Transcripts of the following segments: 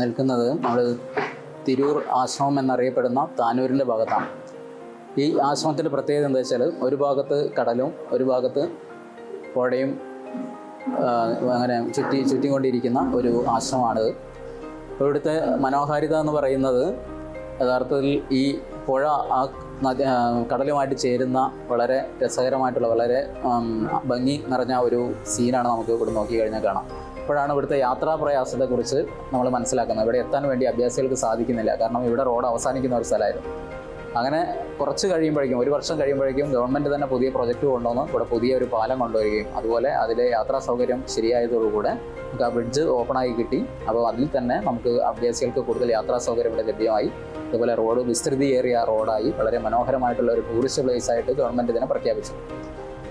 നിൽക്കുന്നത് നമ്മൾ തിരൂർ ആശ്രമം എന്നറിയപ്പെടുന്ന താനൂരിന്റെ ഭാഗത്താണ്. ഈ ആശ്രമത്തിന്റെ പ്രത്യേകത എന്താ വെച്ചാൽ ഒരു ഭാഗത്ത് കടലും ഒരു ഭാഗത്ത് പുഴയും അങ്ങനെ ചുറ്റി ചുറ്റിക്കൊണ്ടിരിക്കുന്ന ഒരു ആശ്രമമാണിത് ഇവിടുത്തെ മനോഹാരിത എന്ന് പറയുന്നത് യഥാർത്ഥത്തിൽ ഈ പുഴ ആ നദി കടലുമായിട്ട് ചേരുന്ന വളരെ രസകരമായിട്ടുള്ള വളരെ ഭംഗി നിറഞ്ഞ ഒരു സീനാണ് നമുക്ക് ഇവിടെ നോക്കി കഴിഞ്ഞാൽ കാണാം. അപ്പോഴാണ് ഇവിടുത്തെ യാത്രാ പ്രയാസത്തെക്കുറിച്ച് നമ്മൾ മനസ്സിലാക്കുന്നത്? ഇവിടെ എത്താൻ വേണ്ടി അഭ്യാസികൾക്ക് സാധിക്കുന്നില്ല. കാരണം ഇവിടെ റോഡ് അവസാനിക്കുന്ന ഒരു സ്ഥലമായിരുന്നു. അങ്ങനെ കുറച്ച് കഴിയുമ്പോഴേക്കും ഒരു വർഷം കഴിയുമ്പോഴേക്കും ഗവൺമെന്റ് തന്നെ പുതിയ പ്രൊജക്റ്റ് കൊണ്ടുവന്ന്. ഇവിടെ പുതിയ ഒരു പാലം കൊണ്ടുവരികയും അതുപോലെ അതിലെ യാത്രാ സൗകര്യം ശരിയായതോടുകൂടെ നമുക്ക് ആ ബ്രിഡ്ജ് ഓപ്പണായി കിട്ടി. അപ്പോൾ അതിൽ തന്നെ നമുക്ക് അഭ്യാസികൾക്ക് കൂടുതൽ യാത്രാ സൗകര്യം ഇവിടെ ലഭ്യമായി. അതുപോലെ റോഡ് വിസ്തൃതി ഏറിയ റോഡായി വളരെ മനോഹരമായിട്ടുള്ള ഒരു ടൂറിസ്റ്റ് പ്ലേസ് ആയിട്ട് ഗവൺമെന്റ് ഇതിനെ പ്രഖ്യാപിച്ചു.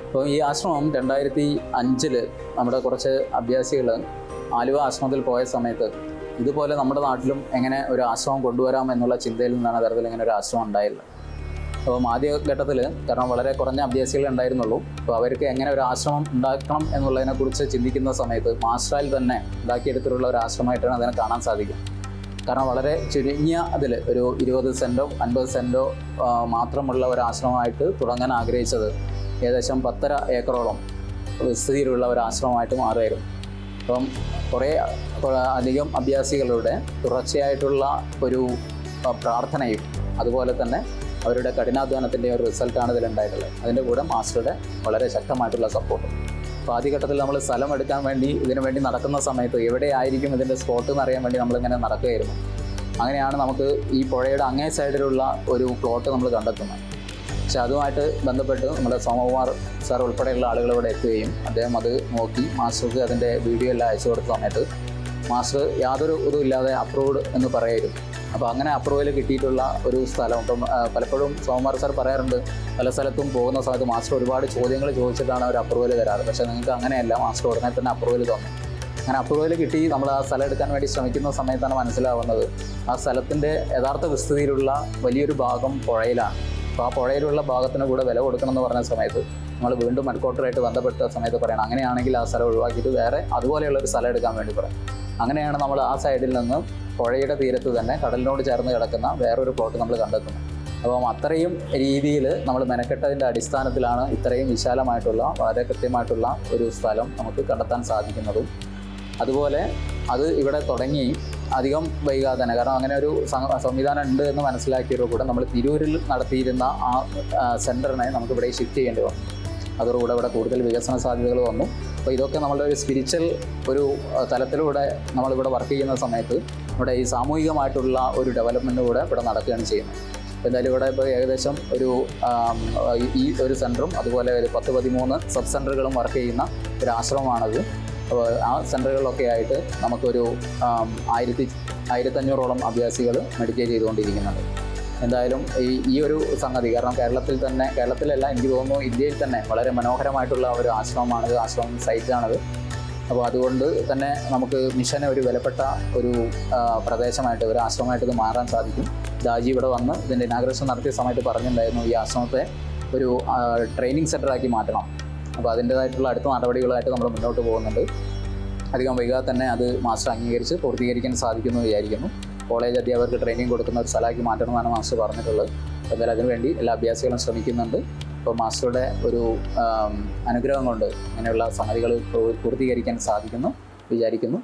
അപ്പോൾ ഈ ആശ്രമം രണ്ടായിരത്തി അഞ്ചിൽ നമ്മുടെ കുറച്ച് അഭ്യാസികൾ ആലുവ ആശ്രമത്തിൽ പോയ സമയത്ത് ഇതുപോലെ നമ്മുടെ നാട്ടിലും എങ്ങനെ ഒരു ആശ്രമം കൊണ്ടുവരാം എന്നുള്ള ചിന്തയിൽ നിന്നാണ് തരത്തിൽ ഇങ്ങനെ ഒരു ആശ്രമം ഉണ്ടായത് അപ്പം ആദ്യഘട്ടത്തിൽ കാരണം വളരെ കുറഞ്ഞ അഭ്യാസികളെ ഉണ്ടായിരുന്നുള്ളൂ. അപ്പോൾ അവർക്ക് എങ്ങനെ ഒരു ആശ്രമം ഉണ്ടാക്കണം എന്നുള്ളതിനെക്കുറിച്ച് ചിന്തിക്കുന്ന സമയത്ത് മാസ്റ്ററായിൽ തന്നെ ഉണ്ടാക്കിയെടുത്തിട്ടുള്ള ഒരു ആശ്രമമായിട്ടാണ് അതിനെ കാണാൻ സാധിക്കും കാരണം വളരെ ചുരുങ്ങിയ അതിൽ ഒരു ഇരുപത് സെന്റോ അൻപത് സെന്റോ മാത്രമുള്ള ഒരു ആശ്രമമായിട്ട് തുടങ്ങാൻ ആഗ്രഹിച്ചത് ഏകദേശം പത്തര ഏക്കറോളം വിസ്തീതിയിലുള്ള ഒരു ആശ്രമമായിട്ട് മാറുമായിരുന്നു അപ്പം കുറേ അധികം അഭ്യാസികളുടെ തുടർച്ചയായിട്ടുള്ള ഒരു പ്രാർത്ഥനയും അതുപോലെ തന്നെ അവരുടെ കഠിനാധ്വാനത്തിന്റെ ഒരു റിസൾട്ടാണ് ഇതിലുണ്ടായിട്ടുള്ളത്. അതിന്റെ കൂടെ മാസ്റ്ററുടെ വളരെ ശക്തമായിട്ടുള്ള സപ്പോർട്ട് അപ്പോൾ ആദ്യഘട്ടത്തിൽ നമ്മൾ സ്ഥലം എടുക്കാൻ വേണ്ടി ഇതിനു വേണ്ടി നടക്കുന്ന സമയത്ത് എവിടെയായിരിക്കും ഇതിന്റെ സ്പോട്ട് എന്ന് അറിയാൻ വേണ്ടി നമ്മളിങ്ങനെ നടക്കുകയായിരുന്നു. അങ്ങനെയാണ് നമുക്ക് ഈ പുഴയുടെ അങ്ങേ സൈഡിലുള്ള ഒരു പ്ലോട്ട് നമ്മൾ കണ്ടെത്തുന്നത്. പക്ഷെ അതുമായിട്ട് ബന്ധപ്പെട്ട് നമ്മുടെ സോമകുമാർ സാർ ഉൾപ്പെടെയുള്ള ആളുകൾ ഇവിടെ എത്തുകയും അദ്ദേഹം അത് നോക്കി മാസ്റ്റർക്ക് അതിന്റെ വീഡിയോ എല്ലാം അയച്ചു കൊടുത്ത സമയത്ത് മാസ്റ്റർ യാതൊരു ഇതും ഇല്ലാതെ അപ്രൂവ്ഡ് എന്ന് പറയായിരുന്നു അപ്പോൾ അങ്ങനെ അപ്രൂവൽ കിട്ടിയിട്ടുള്ള ഒരു സ്ഥലം. ഇപ്പം പലപ്പോഴും സോമകുമാർ സാർ പറയാറുണ്ട് പല സ്ഥലത്തും പോകുന്ന സമയത്ത് മാസ്റ്റർ ഒരുപാട് ചോദ്യങ്ങൾ ചോദിച്ചിട്ടാണ് അവർ അപ്രൂവൽ തരാറ്. പക്ഷേ നിങ്ങൾക്ക് അങ്ങനെയല്ല മാസ്റ്റർ ഉടനെ തന്നെ അപ്രൂവൽ തന്നു. അങ്ങനെ അപ്രൂവൽ കിട്ടി നമ്മൾ ആ സ്ഥലം എടുക്കാൻ വേണ്ടി ശ്രമിക്കുന്ന സമയത്താണ് മനസ്സിലാവുന്നത്. ആ സ്ഥലത്തിന്റെ യഥാർത്ഥ വിസ്തൃതിയിലുള്ള വലിയൊരു ഭാഗം പുഴയിലാണ്. അപ്പോൾ ആ പുഴയിലുള്ള ഭാഗത്തിന് കൂടെ വില കൊടുക്കണം എന്ന് പറഞ്ഞ സമയത്ത് നമ്മൾ വീണ്ടും ഹെഡ്ക്വാർട്ടറായിട്ട് ബന്ധപ്പെട്ട സമയത്ത് പറയണം. അങ്ങനെയാണെങ്കിൽ ആ സ്ഥലം ഒഴിവാക്കിയിട്ട് വേറെ അതുപോലെയുള്ള ഒരു സ്ഥലം എടുക്കാൻ വേണ്ടി പറയും. അങ്ങനെയാണ് നമ്മൾ ആ സൈഡിൽ നിന്ന് പുഴയുടെ തീരത്ത് തന്നെ കടലിനോട് ചേർന്ന് കിടക്കുന്ന വേറൊരു പ്ലോട്ട് നമ്മൾ കണ്ടെത്തുന്നത്. അപ്പം അത്രയും രീതിയിൽ നമ്മൾ മെനക്കെട്ടതിന്റെ അടിസ്ഥാനത്തിലാണ് ഇത്രയും വിശാലമായിട്ടുള്ള വളരെ കൃത്യമായിട്ടുള്ള ഒരു സ്ഥലം നമുക്ക് കണ്ടെത്താൻ സാധിക്കുന്നതും. അതുപോലെ അത് ഇവിടെ തുടങ്ങി അധികം വൈകാതെ തന്നെ. കാരണം അങ്ങനെ ഒരു സംവിധാനം ഉണ്ട് എന്ന് മനസ്സിലാക്കിയതോടു കൂടെ നമ്മൾ തിരൂരിൽ നടത്തിയിരുന്ന ആ സെന്ററിനെ നമുക്ക് ഇവിടെ ഷിഫ്റ്റ് ചെയ്യേണ്ടി വന്നു. അതോടുകൂടെ ഇവിടെ കൂടുതൽ വികസന സാധ്യതകൾ വന്നു. അപ്പോൾ ഇതൊക്കെ നമ്മളുടെ ഒരു സ്പിരിച്വൽ ഒരു തലത്തിലൂടെ നമ്മളിവിടെ വർക്ക് ചെയ്യുന്ന സമയത്ത് ഇവിടെ ഈ സാമൂഹികമായിട്ടുള്ള ഒരു ഡെവലപ്മെന്റ് കൂടെ ഇവിടെ നടക്കുകയാണ് ചെയ്യുന്നത്. എന്തായാലും ഇവിടെ ഇപ്പോൾ ഏകദേശം ഒരു ഈ ഒരു സെന്ററും അതുപോലെ ഒരു പത്ത് പതിമൂന്ന് സബ് സെന്ററുകളും വർക്ക് ചെയ്യുന്ന ഒരു ആശ്രമമാണത്. അപ്പോൾ ആ സെന്ററുകളിലൊക്കെ ആയിട്ട് നമുക്കൊരു ആയിരത്തി ആയിരത്തഞ്ഞൂറോളം അഭ്യാസികൾ മെഡിറ്റേറ്റ് ചെയ്തുകൊണ്ടിരിക്കുന്നുണ്ട്. എന്തായാലും ഈ ഈ ഒരു സംഗതി കാരണം കേരളത്തിൽ തന്നെ കേരളത്തിലല്ല എനിക്ക് തോന്നുന്നു ഇന്ത്യയിൽ തന്നെ വളരെ മനോഹരമായിട്ടുള്ള ഒരു ആശ്രമമാണിത് ആശ്രമം സൈറ്റാണിത് അപ്പോൾ അതുകൊണ്ട് തന്നെ നമുക്ക് മിഷന് ഒരു വിലപ്പെട്ട ഒരു പ്രദേശമായിട്ട് ഒരു ആശ്രമമായിട്ട് ഇത് മാറാൻ സാധിക്കും. ദാജി ഇവിടെ വന്ന് ഇതിന്റെ ഇനാഗ്രേഷൻ നടത്തിയ സമയത്ത് പറഞ്ഞിട്ടുണ്ടായിരുന്നു ഈ ആശ്രമത്തെ ഒരു ട്രെയിനിങ് സെന്ററാക്കി മാറ്റണം. അപ്പോൾ അതിന്റേതായിട്ടുള്ള അടുത്ത നടപടികളായിട്ട് നമ്മൾ മുന്നോട്ട് പോകുന്നുണ്ട്. അധികം വൈകാതെ തന്നെ അത് മാസ്റ്റർ അംഗീകരിച്ച് പൂർത്തീകരിക്കാൻ സാധിക്കുമെന്ന് വിചാരിക്കുന്നു. കോളേജ് അധ്യാപകർക്ക് ട്രെയിനിങ് കൊടുക്കുന്ന ഒരു സ്ഥലമാക്കി മാറ്റണമെന്നാണ് മാസ്റ്റർ പറഞ്ഞിട്ടുള്ളത്. എന്തായാലും അതിനുവേണ്ടി എല്ലാ അഭ്യാസികളും ശ്രമിക്കുന്നുണ്ട്. ഇപ്പോൾ മാസ്റ്ററുടെ ഒരു അനുഗ്രഹം കൊണ്ട് ഇങ്ങനെയുള്ള സംഗതികൾ പൂർത്തീകരിക്കാൻ സാധിക്കുന്നു വിചാരിക്കുന്നു.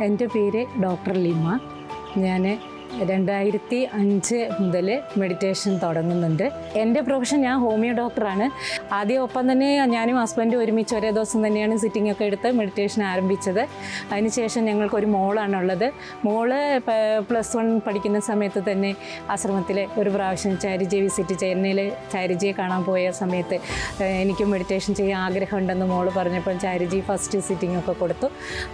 എന്റെ പേര് ഡോക്ടർ ലിമ. ഞാൻ രണ്ടായിരത്തി അഞ്ച് മുതൽ മെഡിറ്റേഷൻ തുടങ്ങുന്നുണ്ട്. എന്റെ പ്രൊഫഷൻ ഞാൻ ഹോമിയോ ഡോക്ടറാണ് ആദ്യം ഒപ്പം തന്നെ ഞാനും ഹസ്ബൻഡും ഒരുമിച്ച് ഒരേ ദിവസം തന്നെയാണ് സിറ്റിംഗ് ഒക്കെ എടുത്ത് മെഡിറ്റേഷൻ ആരംഭിച്ചത്. അതിനുശേഷം ഞങ്ങൾക്കൊരു മോളാണുള്ളത് മോൾ പ്ലസ് വൺ പഠിക്കുന്ന സമയത്ത് തന്നെ ആശ്രമത്തിൽ ഒരു പ്രാവശ്യം ചാരിജയെ വിസിറ്റ് ചെന്നൈയിൽ ചാരിജിയെ കാണാൻ പോയ സമയത്ത് എനിക്കും മെഡിറ്റേഷൻ ചെയ്യാൻ ആഗ്രഹമുണ്ടെന്ന് മോൾ പറഞ്ഞപ്പോൾ ചാരിജി ഫസ്റ്റ് സിറ്റിംഗ് ഒക്കെ കൊടുത്തു.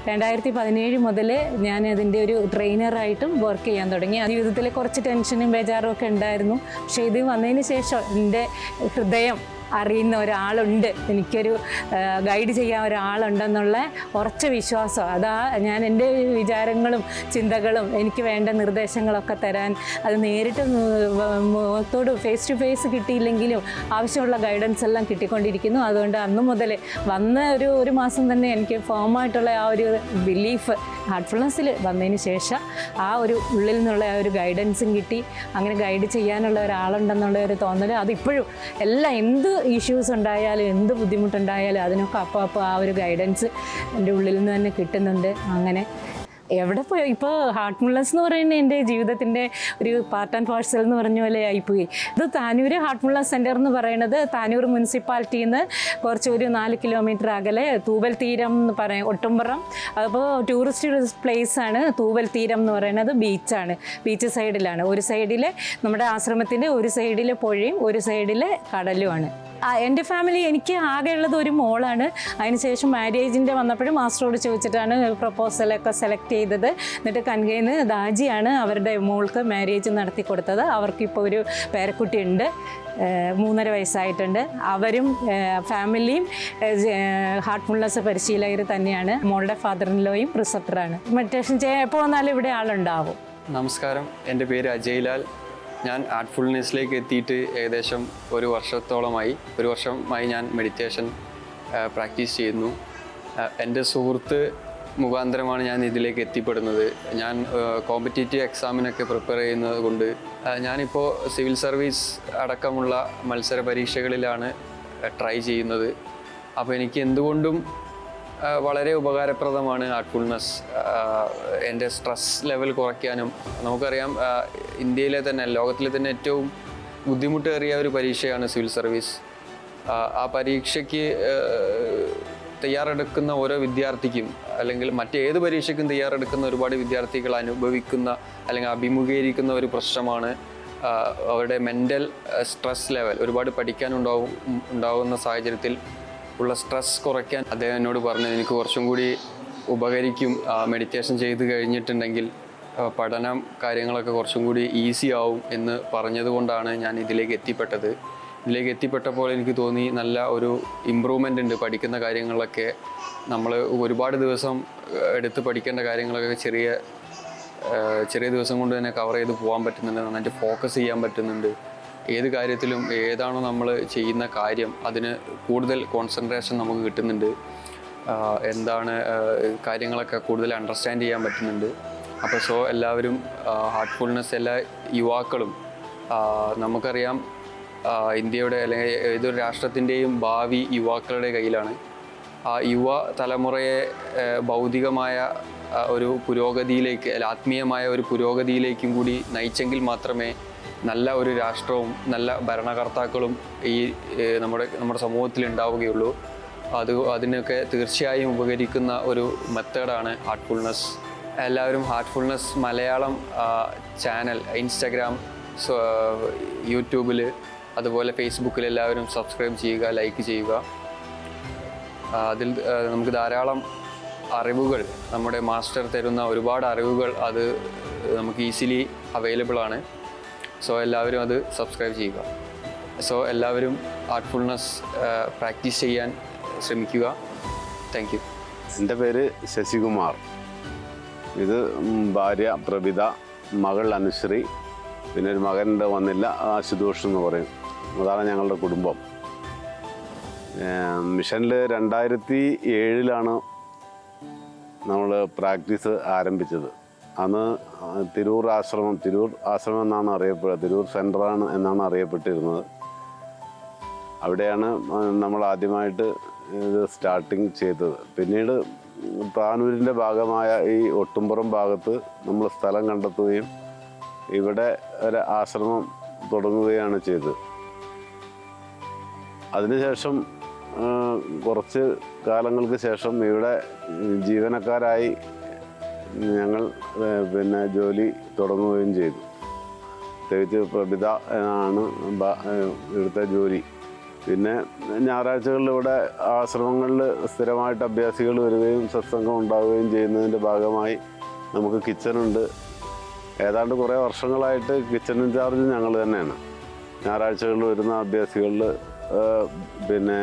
രണ്ടായിരത്തി പതിനേഴ് മുതൽ ഞാൻ അതിന്റെ ഒരു ട്രെയിനറായിട്ടും വർക്ക് ചെയ്യാൻ തുടങ്ങി. ആ ജീവിതത്തിൽ കുറച്ച് ടെൻഷനും ബേജാറും ഒക്കെ ഉണ്ടായിരുന്നു. പക്ഷേ ഇത് വന്നതിന് ശേഷം എന്റെ ഹൃദയം അറിയുന്ന ഒരാളുണ്ട്. എനിക്കൊരു ഗൈഡ് ചെയ്യാൻ ഒരാളുണ്ടെന്നുള്ള ഉറച്ച വിശ്വാസം. അതാ ഞാൻ എന്റെ വിചാരങ്ങളും ചിന്തകളും എനിക്ക് വേണ്ട നിർദ്ദേശങ്ങളൊക്കെ തരാൻ അത് നേരിട്ട് മുഖത്തോട് ഫേസ് ടു ഫേസ് കിട്ടിയില്ലെങ്കിലും ആവശ്യമുള്ള ഗൈഡൻസ് എല്ലാം കിട്ടിക്കൊണ്ടിരിക്കുന്നു. അതുകൊണ്ട് അന്ന് മുതൽ വന്ന ഒരു ഒരു മാസം തന്നെ എനിക്ക് ഫോമായിട്ടുള്ള ആ ഒരു ബിലീഫ് ഹാർട്ട്ഫുൾനെസ്സിൽ വന്നതിന് ശേഷം ആ ഒരു ഉള്ളിൽ നിന്നുള്ള ആ ഒരു ഗൈഡൻസും കിട്ടി. അങ്ങനെ ഗൈഡ് ചെയ്യാനുള്ള ഒരാളുണ്ടെന്നുള്ള ഒരു തോന്നൽ അതിപ്പോഴും എല്ലാം എന്ത് ഇഷ്യൂസ് ഉണ്ടായാലും എന്ത് ബുദ്ധിമുട്ടുണ്ടായാലും അതിനൊക്കെ അപ്പോൾ അപ്പോൾ ആ ഒരു ഗൈഡൻസ് എന്റെ ഉള്ളിൽ നിന്ന് തന്നെ കിട്ടുന്നുണ്ട്. അങ്ങനെ എവിടെ പോയോ? ഇപ്പോൾ ഹാർട്ട് മുള്ളസ് എന്ന് പറയുന്നത് എന്റെ ജീവിതത്തിന്റെ ഒരു പാർട്ട് ആൻഡ് പാർസൽ എന്ന് പറഞ്ഞ പോലെ ആയിപ്പോയി. ഇത് താനൂർ ഹാർട്ട് മുള്ളസ് സെന്റർ എന്ന് പറയുന്നത് താനൂർ മുനിസിപ്പാലിറ്റിയിൽ നിന്ന് കുറച്ച് ഒരു നാല് കിലോമീറ്റർ അകലെ തൂവൽ തീരം എന്ന് പറയും ഒട്ടുംപുറം. അപ്പോൾ ടൂറിസ്റ്റ് പ്ലേസ് ആണ് തൂവൽ തീരം എന്ന് പറയുന്നത് ബീച്ചാണ് ബീച്ച് സൈഡിലാണ് ഒരു സൈഡിൽ നമ്മുടെ ആശ്രമത്തിന്റെ ഒരു സൈഡിൽ പുഴയും ഒരു സൈഡിൽ കടലുമാണ് എന്റെ ഫാമിലി എനിക്ക് ആകെ ഉള്ളത് ഒരു മോളാണ്. അതിനുശേഷം മാരേജിന്റെ വന്നപ്പോഴും മാസ്റ്ററോട് ചോദിച്ചിട്ടാണ് പ്രപ്പോസലൊക്കെ സെലക്ട് ചെയ്തത്. എന്നിട്ട് കൺകൈന്ന് ദാജിയാണ് അവരുടെ മോൾക്ക് മാരേജ് നടത്തി കൊടുത്തത്. അവർക്കിപ്പോൾ ഒരു പേരക്കുട്ടി ഉണ്ട് ഏഹ് മൂന്നര വയസ്സായിട്ടുണ്ട്. അവരും ഫാമിലിയും ഹാർട്ട് മുള്ളസ് പരിശീലകർ തന്നെയാണ്. മോളുടെ ഫാദറിനിലോയും റിസപ്റ്ററാണ് മെഡിറ്റേഷൻ ചെയ്യാൻ എപ്പോൾ വന്നാലും ഇവിടെ ആളുണ്ടാവും. നമസ്കാരം. എന്റെ പേര് അജയ് ലാൽ ഞാൻ ആർട്ട്ഫുൾനെസ്സിലേക്ക് എത്തിയിട്ട് ഏകദേശം ഒരു വർഷത്തോളമായി. ഒരു വർഷമായി ഞാൻ മെഡിറ്റേഷൻ പ്രാക്ടീസ് ചെയ്യുന്നു. എന്റെ സുഹൃത്ത് മുഖാന്തരമാണ് ഞാൻ ഇതിലേക്ക് എത്തിപ്പെടുന്നത് ഞാൻ കോമ്പറ്റേറ്റീവ് എക്സാമിനൊക്കെ പ്രിപ്പയർ ചെയ്യുന്നത് കൊണ്ട് ഞാനിപ്പോൾ സിവിൽ സർവീസ് അടക്കമുള്ള മത്സര പരീക്ഷകളിലാണ് ട്രൈ ചെയ്യുന്നത്. അപ്പോൾ എനിക്ക് എന്തുകൊണ്ടും വളരെ ഉപകാരപ്രദമാണ് ഹാർട്ട്ഫുൾനെസ് എന്റെ സ്ട്രെസ് ലെവൽ കുറയ്ക്കാനും നമുക്കറിയാം ഇന്ത്യയിലെ തന്നെ ലോകത്തിലെ തന്നെ ഏറ്റവും ബുദ്ധിമുട്ടേറിയ ഒരു പരീക്ഷയാണ് സിവിൽ സർവീസ് ആ, ആ പരീക്ഷയ്ക്ക് തയ്യാറെടുക്കുന്ന ഓരോ വിദ്യാർത്ഥിക്കും അല്ലെങ്കിൽ മറ്റേത് പരീക്ഷയ്ക്കും തയ്യാറെടുക്കുന്ന ഒരുപാട് വിദ്യാർത്ഥികൾ അനുഭവിക്കുന്ന അല്ലെങ്കിൽ അഭിമുഖീകരിക്കുന്ന ഒരു പ്രശ്നമാണ് അവരുടെ മെന്റൽ സ്ട്രെസ് ലെവൽ ഒരുപാട് പഠിക്കാനുണ്ടാവും ഉണ്ടാകുന്ന സാഹചര്യത്തിൽ ഉള്ള സ്ട്രെസ് കുറയ്ക്കാൻ അദ്ദേഹം എന്നോട് പറഞ്ഞു എനിക്ക് കുറച്ചും കൂടി ഉപകരിക്കും. മെഡിറ്റേഷൻ ചെയ്ത് കഴിഞ്ഞിട്ടുണ്ടെങ്കിൽ പഠനം കാര്യങ്ങളൊക്കെ കുറച്ചും കൂടി ഈസി ആവും എന്ന് പറഞ്ഞതുകൊണ്ടാണ് ഞാൻ ഇതിലേക്ക് എത്തിപ്പെട്ടത്. ഇതിലേക്ക് എത്തിപ്പെട്ടപ്പോൾ എനിക്ക് തോന്നി നല്ല ഒരു ഇമ്പ്രൂവ്മെന്റ് ഉണ്ട് പഠിക്കുന്ന കാര്യങ്ങളൊക്കെ. നമ്മൾ ഒരുപാട് ദിവസം എടുത്ത് പഠിക്കേണ്ട കാര്യങ്ങളൊക്കെ ചെറിയ ചെറിയ ദിവസം കൊണ്ട് തന്നെ കവർ ചെയ്ത് പോകാൻ പറ്റുന്നുണ്ട്. നന്നായിട്ട് ഫോക്കസ് ചെയ്യാൻ പറ്റുന്നുണ്ട്. ഏത് കാര്യത്തിലും ഏതാണോ നമ്മൾ ചെയ്യുന്ന കാര്യം അതിന് കൂടുതൽ കോൺസെൻട്രേഷൻ നമുക്ക് കിട്ടുന്നുണ്ട്. എന്താണ് കാര്യങ്ങളൊക്കെ കൂടുതൽ അണ്ടർസ്റ്റാൻഡ് ചെയ്യാൻ പറ്റുന്നുണ്ട്. അപ്പോൾ സോ എല്ലാവരും ഹാർട്ട്ഫുൾനെസ് എല്ലാ യുവാക്കളും നമുക്കറിയാം ഇന്ത്യയുടെ അല്ലെങ്കിൽ ഏതൊരു രാഷ്ട്രത്തിന്റെയും ഭാവി യുവാക്കളുടെ കയ്യിലാണ്. ആ യുവ തലമുറയെ ഭൗതികമായ ഒരു പുരോഗതിയിലേക്ക് ആത്മീയമായ ഒരു പുരോഗതിയിലേക്കും കൂടി നയിച്ചെങ്കിൽ മാത്രമേ നല്ല ഒരു രാഷ്ട്രവും നല്ല ഭരണകർത്താക്കളും ഈ നമ്മുടെ നമ്മുടെ സമൂഹത്തിൽ ഉണ്ടാവുകയുള്ളൂ അത് അതിനൊക്കെ തീർച്ചയായും ഉപകരിക്കുന്ന ഒരു മെത്തേഡാണ് ഹാർട്ട്ഫുൾനെസ് എല്ലാവരും ഹാർട്ട്ഫുൾനെസ് മലയാളം ചാനൽ ഇൻസ്റ്റാഗ്രാം യൂട്യൂബിൽ അതുപോലെ ഫേസ്ബുക്കിൽ എല്ലാവരും സബ്സ്ക്രൈബ് ചെയ്യുക ലൈക്ക് ചെയ്യുക. അതിൽ നമുക്ക് ധാരാളം അറിവുകൾ നമ്മുടെ മാസ്റ്റർ തരുന്ന ഒരുപാട് അറിവുകൾ അത് നമുക്ക് ഈസിലി അവൈലബിൾ ആണ് സോ എല്ലാവരും അത് സബ്സ്ക്രൈബ് ചെയ്യുക. സോ എല്ലാവരും ആർട്ട്ഫുൾനെസ് പ്രാക്ടീസ് ചെയ്യാൻ ശ്രമിക്കുക. താങ്ക് യു എന്റെ പേര് ശശികുമാർ. ഇത് ഭാര്യ പ്രഭിത മകൾ അനുശ്രീ പിന്നെ ഒരു മകന്റെ വന്നില്ല ആശുതോഷ് എന്ന് പറയും. അതാണ് ഞങ്ങളുടെ കുടുംബം. മിഷനിൽ രണ്ടായിരത്തി ഏഴിലാണ് നമ്മൾ പ്രാക്ടീസ് ആരംഭിച്ചത്. അന്ന് തിരൂർ ആശ്രമം തിരൂർ ആശ്രമം എന്നാണ് അറിയപ്പെടുക തിരൂർ സെന്ററാണ് എന്നാണ് അറിയപ്പെട്ടിരുന്നത്. അവിടെയാണ് നമ്മൾ ആദ്യമായിട്ട് ഇത് സ്റ്റാർട്ടിങ് ചെയ്തത്. പിന്നീട് താനൂരിന്റെ ഭാഗമായ ഈ ഒട്ടുംപുറം ഭാഗത്ത് നമ്മൾ സ്ഥലം കണ്ടെത്തുകയും ഇവിടെ ഒരു ആശ്രമം തുടങ്ങുകയാണ് ചെയ്തത്. അതിനുശേഷം കുറച്ച് കാലങ്ങൾക്ക് ശേഷം ഇവിടെ ജീവനക്കാരായി ഞങ്ങൾ പിന്നെ ജോലി തുടങ്ങുകയും ചെയ്തു. പ്രത്യേകിച്ച് പ്രഭിത ആണ് ഇവിടുത്തെ ജോലി. പിന്നെ ഞായറാഴ്ചകളിൽ ഇവിടെ ആശ്രമങ്ങളിൽ സ്ഥിരമായിട്ട് അഭ്യാസികൾ വരികയും സത്സംഗം ഉണ്ടാവുകയും ചെയ്യുന്നതിന്റെ ഭാഗമായി നമുക്ക് കിച്ചണുണ്ട് ഏതാണ്ട് കുറേ വർഷങ്ങളായിട്ട് കിച്ചൺ ഇൻചാർജ് ഞങ്ങൾ തന്നെയാണ്. ഞായറാഴ്ചകളിൽ വരുന്ന അഭ്യാസികളിൽ പിന്നെ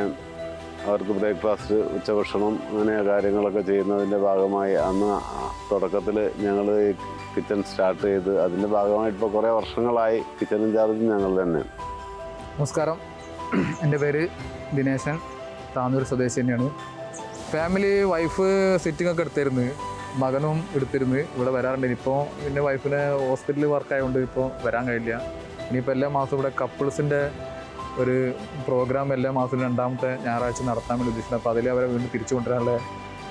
അവർക്ക് ബ്രേക്ക്ഫാസ്റ്റ് ഉച്ചഭക്ഷണം അങ്ങനെ കാര്യങ്ങളൊക്കെ ചെയ്യുന്നതിന്റെ ഭാഗമായി അന്ന് തുടക്കത്തിൽ ഞങ്ങൾ കിച്ചൺ സ്റ്റാർട്ട് ചെയ്ത് അതിന്റെ ഭാഗമായി ഇപ്പോൾ കുറേ വർഷങ്ങളായി കിച്ചൺ ഇൻചാർജ് ഞങ്ങൾ തന്നെയാണ് നമസ്കാരം. എന്റെ പേര് ദിനേശൻ. താന്നൂർ സ്വദേശി തന്നെയാണ്. ഫാമിലി വൈഫ് സിറ്റിംഗ് ഒക്കെ എടുത്തിരുന്നു മകനും എടുത്തിരുന്നു ഇവിടെ വരാറുണ്ട്. ഇപ്പോൾ പിന്നെ വൈഫിന് ഹോസ്പിറ്റലിൽ വർക്കായതുകൊണ്ട് ഇപ്പോൾ വരാൻ കഴിയില്ല. ഇനിയിപ്പോൾ എല്ലാ മാസവും ഇവിടെ കപ്പിൾസിന്റെ ഒരു പ്രോഗ്രാം എല്ലാ മാസവും രണ്ടാമത്തെ ഞായറാഴ്ച നടത്താൻ വേണ്ടി ഉദ്ദേശിക്കുന്നത്. അപ്പോൾ അതിൽ അവരെ വീണ്ടും തിരിച്ചു കൊണ്ടുവരാനുള്ള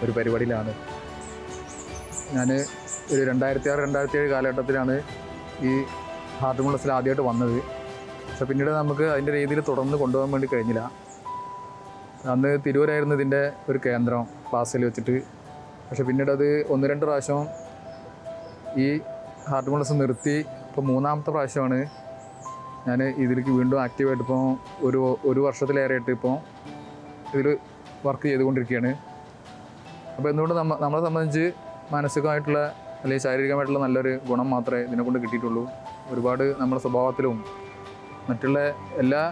ഒരു പരിപാടിയിലാണ്. ഞാൻ ഒരു രണ്ടായിരത്തി ആറ് രണ്ടായിരത്തി ഏഴ് കാലഘട്ടത്തിലാണ് ഈ ഹാർട്ട് മുളസിൽ ആദ്യമായിട്ട് വന്നത്. പക്ഷെ പിന്നീട് നമുക്ക് അതിന്റെ രീതിയിൽ തുടർന്ന് കൊണ്ടുപോകാൻ വേണ്ടി കഴിഞ്ഞില്ല. അന്ന് തിരൂരായിരുന്നു ഇതിന്റെ ഒരു കേന്ദ്രം ക്ലാസ്സിൽ വെച്ചിട്ട്. പക്ഷെ പിന്നീട് അത് ഒന്ന് രണ്ട് പ്രാവശ്യം ഈ ഹാർട്ട് മുളസ് നിർത്തി. ഇപ്പോൾ മൂന്നാമത്തെ പ്രാവശ്യമാണ് ഞാൻ ഇതിലേക്ക് വീണ്ടും ആക്റ്റീവായിട്ട് ഇപ്പോൾ ഒരു ഒരു വർഷത്തിലേറെയായിട്ട് ഇപ്പോൾ ഇതിൽ വർക്ക് ചെയ്തുകൊണ്ടിരിക്കുകയാണ്. അപ്പോൾ എന്തുകൊണ്ട് നമ്മ നമ്മളെ സംബന്ധിച്ച് മാനസികമായിട്ടുള്ള അല്ലെങ്കിൽ ശാരീരികമായിട്ടുള്ള നല്ലൊരു ഗുണം മാത്രമേ ഇതിനെക്കൊണ്ട് കിട്ടിയിട്ടുള്ളൂ. ഒരുപാട് നമ്മുടെ സ്വഭാവത്തിലും മറ്റുള്ള എല്ലാ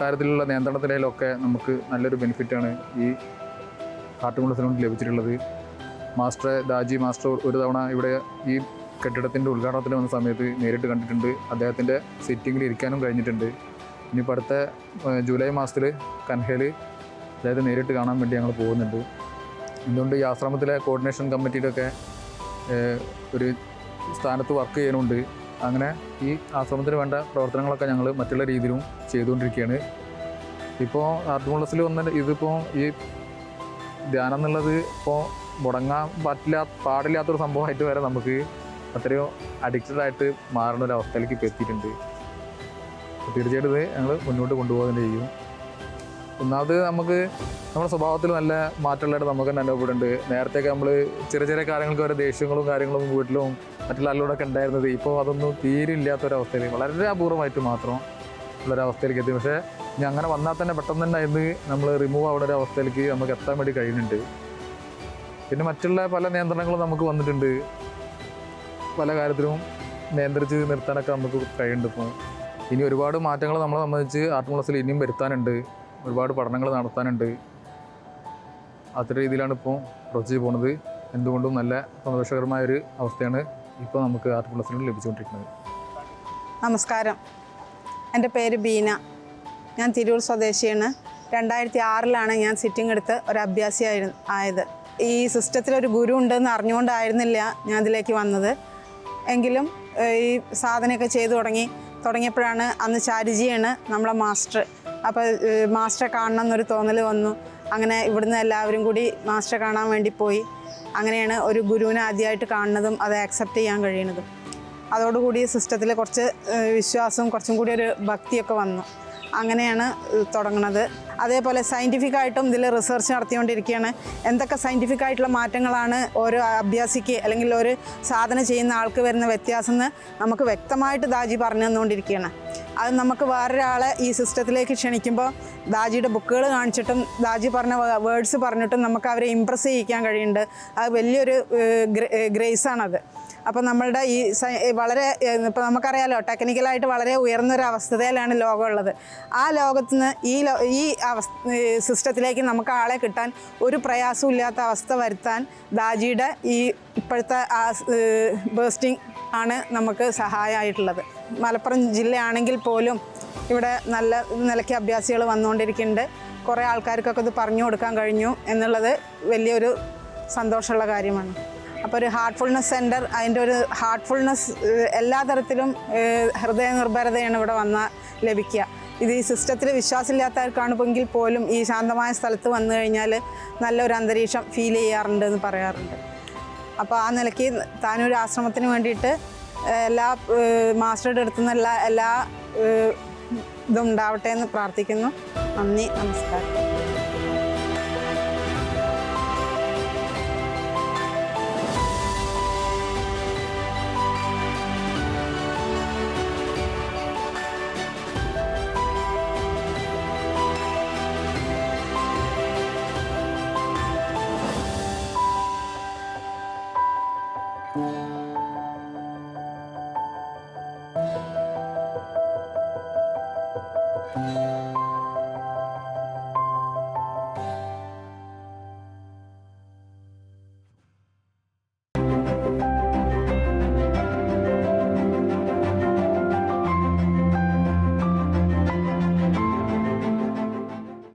കാര്യത്തിലുള്ള നിയന്ത്രണത്തിലൊക്കെ നമുക്ക് നല്ലൊരു ബെനിഫിറ്റാണ് ഈ കാട്ടുമുളസിനോട് ലഭിച്ചിട്ടുള്ളത്. മാസ്റ്റർ ദാജി മാസ്റ്റർ ഒരു തവണ ഇവിടെ ഈ കെട്ടിടത്തിന്റെ ഉദ്ഘാടനത്തിന് വന്ന സമയത്ത് നേരിട്ട് കണ്ടിട്ടുണ്ട്. അദ്ദേഹത്തിന്റെ സിറ്റിങ്ങിൽ ഇരിക്കാനും കഴിഞ്ഞിട്ടുണ്ട്. ഇനിയിപ്പോൾ അടുത്ത ജൂലൈ മാസത്തിൽ കൻഹയിൽ അദ്ദേഹത്തെ നേരിട്ട് കാണാൻ വേണ്ടി ഞങ്ങൾ പോകുന്നുണ്ട്. എന്തുകൊണ്ട് ഈ ആശ്രമത്തിലെ കോർഡിനേഷൻ കമ്മിറ്റിയിലൊക്കെ ഒരു സ്ഥാനത്ത് വർക്ക് ചെയ്യാനുണ്ട് അങ്ങനെ ഈ ആശ്രമത്തിന് വേണ്ട പ്രവർത്തനങ്ങളൊക്കെ ഞങ്ങൾ മറ്റുള്ള രീതിയിലും ചെയ്തുകൊണ്ടിരിക്കുകയാണ്. ഇപ്പോൾ അർദ്ധമുളസിൽ വന്ന ഇതിപ്പോൾ ഈ ധ്യാനം എന്നുള്ളത് ഇപ്പോൾ മുടങ്ങാൻ പറ്റില്ല പാടില്ലാത്തൊരു സംഭവമായിട്ട് വരെ നമുക്ക്. അത്രയോ അഡിക്റ്റഡ് ആയിട്ട് മാറുന്ന ഒരു അവസ്ഥയിലേക്ക് ഇപ്പോൾ എത്തിയിട്ടുണ്ട്. തീർച്ചയായിട്ടും ഇത് ഞങ്ങൾ മുന്നോട്ട് കൊണ്ടുപോകാൻ ചെയ്യും. ഒന്നാമത് നമുക്ക് നമ്മുടെ സ്വഭാവത്തിൽ നല്ല മാറ്റമുള്ളതായിട്ട് നമുക്ക് തന്നെ അനുഭവപ്പെടുന്നുണ്ട്. നേരത്തെയൊക്കെ നമ്മൾ ചെറിയ ചെറിയ കാര്യങ്ങൾക്ക് വരെ ദേഷ്യങ്ങളും കാര്യങ്ങളും വീട്ടിലും മറ്റുള്ള ആളുകളൊക്കെ ഉണ്ടായിരുന്നത് ഇപ്പോൾ അതൊന്നും തീരെ ഇല്ലാത്തൊരവസ്ഥയിൽ വളരെ അപൂർവമായിട്ട് മാത്രം ഉള്ളൊരവസ്ഥയിലേക്ക് എത്തി. പക്ഷേ ഇനി അങ്ങനെ വന്നാൽ തന്നെ പെട്ടെന്ന് തന്നെ ഇന്ന് നമ്മൾ റിമൂവ് ആവുന്ന ഒരു അവസ്ഥയിലേക്ക് നമുക്ക് എത്താൻ വേണ്ടി കഴിയുന്നുണ്ട്. പിന്നെ മറ്റുള്ള പല നിയന്ത്രണങ്ങളും നമുക്ക് വന്നിട്ടുണ്ട്. പല കാര്യത്തിലും നിയന്ത്രിച്ച് നിർത്താനൊക്കെ നമുക്ക് കഴിയുന്നുണ്ട് ഇപ്പോൾ ഇനി ഒരുപാട് മാറ്റങ്ങൾ നമ്മളെ സംബന്ധിച്ച് ആർട്ട് ഇനിയും വരുത്താനുണ്ട്. ഒരുപാട് പഠനങ്ങൾ നടത്താനുണ്ട്. അത്ര രീതിയിലാണ് ഇപ്പോൾ പ്രൊസീജ് പോകുന്നത് എന്തുകൊണ്ടും നല്ല സന്തോഷകരമായ ഒരു അവസ്ഥയാണ് ഇപ്പോൾ നമുക്ക് ആർട്ട് പ്ലസിന് ലഭിച്ചുകൊണ്ടിരിക്കുന്നത്. നമസ്കാരം. എന്റെ പേര് ബീന. ഞാൻ തിരൂർ സ്വദേശിയാണ്. രണ്ടായിരത്തി ആറിലാണ് ഞാൻ സിറ്റിംഗ് എടുത്ത് ഒരു അഭ്യാസിയായിരുന്നു ആയത്. ഈ സിസ്റ്റത്തിൽ ഒരു ഗുരു ഉണ്ടെന്ന് അറിഞ്ഞുകൊണ്ടായിരുന്നില്ല ഞാൻ ഇതിലേക്ക് വന്നത്. എങ്കിലും ഈ സാധനമൊക്കെ ചെയ്തു തുടങ്ങി. തുടങ്ങിയപ്പോഴാണ് അന്ന് ചാരിജിയാണ് നമ്മളെ മാസ്റ്റർ. അപ്പോൾ മാസ്റ്ററെ കാണണം എന്നൊരു തോന്നൽ വന്നു. അങ്ങനെ ഇവിടുന്ന് എല്ലാവരും കൂടി മാസ്റ്ററെ കാണാൻ വേണ്ടി പോയി. അങ്ങനെയാണ് ഒരു ഗുരുവിനെ ആദ്യമായിട്ട് കാണുന്നതും അത് ആക്സെപ്റ്റ് ചെയ്യാൻ കഴിയുന്നതും. അതോടുകൂടി സിസ്റ്റത്തിൽ കുറച്ച് വിശ്വാസവും കുറച്ചും കൂടി ഒരു ഭക്തിയൊക്കെ വന്നു. അങ്ങനെയാണ് തുടങ്ങുന്നത് അതേപോലെ സയന്റിഫിക്കായിട്ടും ഇതിൽ റിസർച്ച് നടത്തിക്കൊണ്ടിരിക്കുകയാണ് എന്തൊക്കെ സയന്റിഫിക് ആയിട്ടുള്ള മാറ്റങ്ങളാണ് ഓരോ അഭ്യാസിക്ക് അല്ലെങ്കിൽ ഒരു സാധന ചെയ്യുന്ന ആൾക്ക് വരുന്ന വ്യത്യാസം എന്ന് നമുക്ക് വ്യക്തമായിട്ട് ദാജി പറഞ്ഞു തന്നുകൊണ്ടിരിക്കുകയാണ് അത് നമുക്ക് വേറൊരാളെ ഈ സിസ്റ്റത്തിലേക്ക് ക്ഷണിക്കുമ്പോൾ ദാജിയുടെ ബുക്കുകൾ കാണിച്ചിട്ടും ദാജി പറഞ്ഞ വേർഡ്സ് പറഞ്ഞിട്ടും നമുക്ക് അവരെ ഇമ്പ്രസ് ചെയ്യിക്കാൻ കഴിയുന്നുണ്ട്. അത് വലിയൊരു ഗ്രേസ് ആണത് അപ്പോൾ നമ്മളുടെ ഈ വളരെ ഇപ്പോൾ നമുക്കറിയാലോ ടെക്നിക്കലായിട്ട് വളരെ ഉയർന്നൊരു അവസ്ഥയിലാണ് ലോകമുള്ളത്. ആ ലോകത്ത് നിന്ന് ഈ ലോ- ഈ അവസ്ഥ സിസ്റ്റത്തിലേക്ക് നമുക്ക് ആളെ കിട്ടാൻ ഒരു പ്രയാസവും ഇല്ലാത്ത അവസ്ഥ വരുത്താൻ ദാജിയുടെ ഈ ഇപ്പോഴത്തെ ആ ബേസ്റ്റിംഗ് ആണ് നമുക്ക് സഹായമായിട്ടുള്ളത്. മലപ്പുറം ജില്ലയാണെങ്കിൽ പോലും ഇവിടെ നല്ല നിലയ്ക്ക് അഭ്യാസികൾ വന്നുകൊണ്ടിരിക്കുന്നുണ്ട്. കുറേ ആൾക്കാർക്കൊക്കെ ഇത് പറഞ്ഞു കൊടുക്കാൻ കഴിഞ്ഞു എന്നുള്ളത് വലിയൊരു സന്തോഷമുള്ള കാര്യമാണ്. അപ്പോൾ ഒരു ഹാർട്ട്ഫുൾനെസ് സെന്റർ അതിന്റെ ഒരു ഹാർട്ട്ഫുൾനെസ് എല്ലാ തരത്തിലും ഹൃദയ നിർഭരതയാണ് ഇവിടെ വന്നാൽ ലഭിക്കുക. ഇത് ഈ സിസ്റ്റത്തിൽ വിശ്വാസമില്ലാത്തവർക്കാണെങ്കിൽ പോലും ഈ ശാന്തമായ സ്ഥലത്ത് വന്നു കഴിഞ്ഞാൽ നല്ലൊരു അന്തരീക്ഷം ഫീൽ ചെയ്യാറുണ്ട് എന്ന് പറയാറുണ്ട്. അപ്പോൾ ആ നിലയ്ക്ക് താനൂർ ആശ്രമത്തിന് വേണ്ടിയിട്ട് എല്ലാ മാസ്റ്ററുടെ അടുത്തു എല്ലാ ഏഹ്, ഇതും ഉണ്ടാവട്ടെ എന്ന് പ്രാർത്ഥിക്കുന്നു. നന്ദി നമസ്കാരം.